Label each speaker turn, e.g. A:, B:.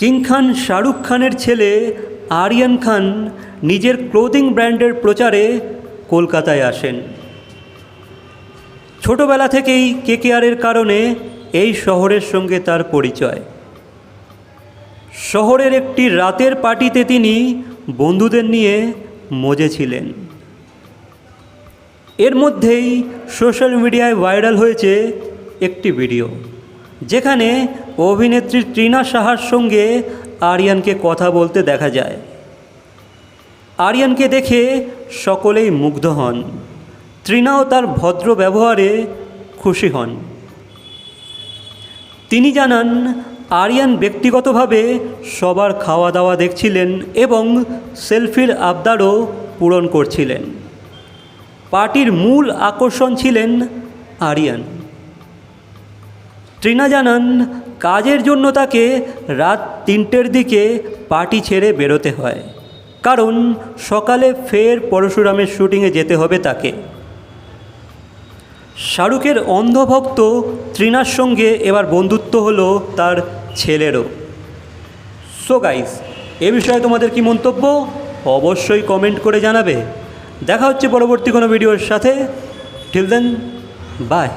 A: King খান, শাহরুখ খানের ছেলে আরিয়ান খান নিজের ক্লোদিং ব্র্যান্ডের প্রচারে কলকাতায় আসেন। ছোটবেলা থেকেই কেকেআরের কারণে এই শহরের সঙ্গে তার পরিচয়। শহরের একটি রাতের পার্টিতে তিনি বন্ধুদের নিয়ে মজেছিলেন এর মধ্যেই সোশ্যাল মিডিয়ায় ভাইরাল হয়েছে একটি ভিডিও। যেখানে অভিনেত্রী ট্রিনা সাহার সঙ্গে আরিয়ানকে কথা বলতে দেখা যায়। আরিয়ানকে দেখে সকলেই মুগ্ধ হন। তৃণাও তার ভদ্র ব্যবহারে খুশি হন। তিনি জানান, আরিয়ান ব্যক্তিগতভাবে সবার খাওয়া দাওয়া দেখছিলেন এবং সেলফির আবদারও পূরণ করছিলেন। পার্টির মূল আকর্ষণ ছিলেন আরিয়ান। ট্রিনা জানান কাজের জন্য তাকে রাত তিনটের দিকে পার্টি ছেড়ে বেরোতে হয়। কারণ সকালে ফের পরশুরামের শুটিংয়ে যেতে হবে তাকে। শাহরুখের অন্ধভক্ত তৃণার সঙ্গে এবার বন্ধুত্ব হলো তার ছেলেরও। সো গাইস এ বিষয়ে তোমাদের কি মন্তব্য? অবশ্যই কমেন্ট করে জানাবে। দেখা হচ্ছে পরবর্তী কোনো ভিডিওর সাথে। Till then by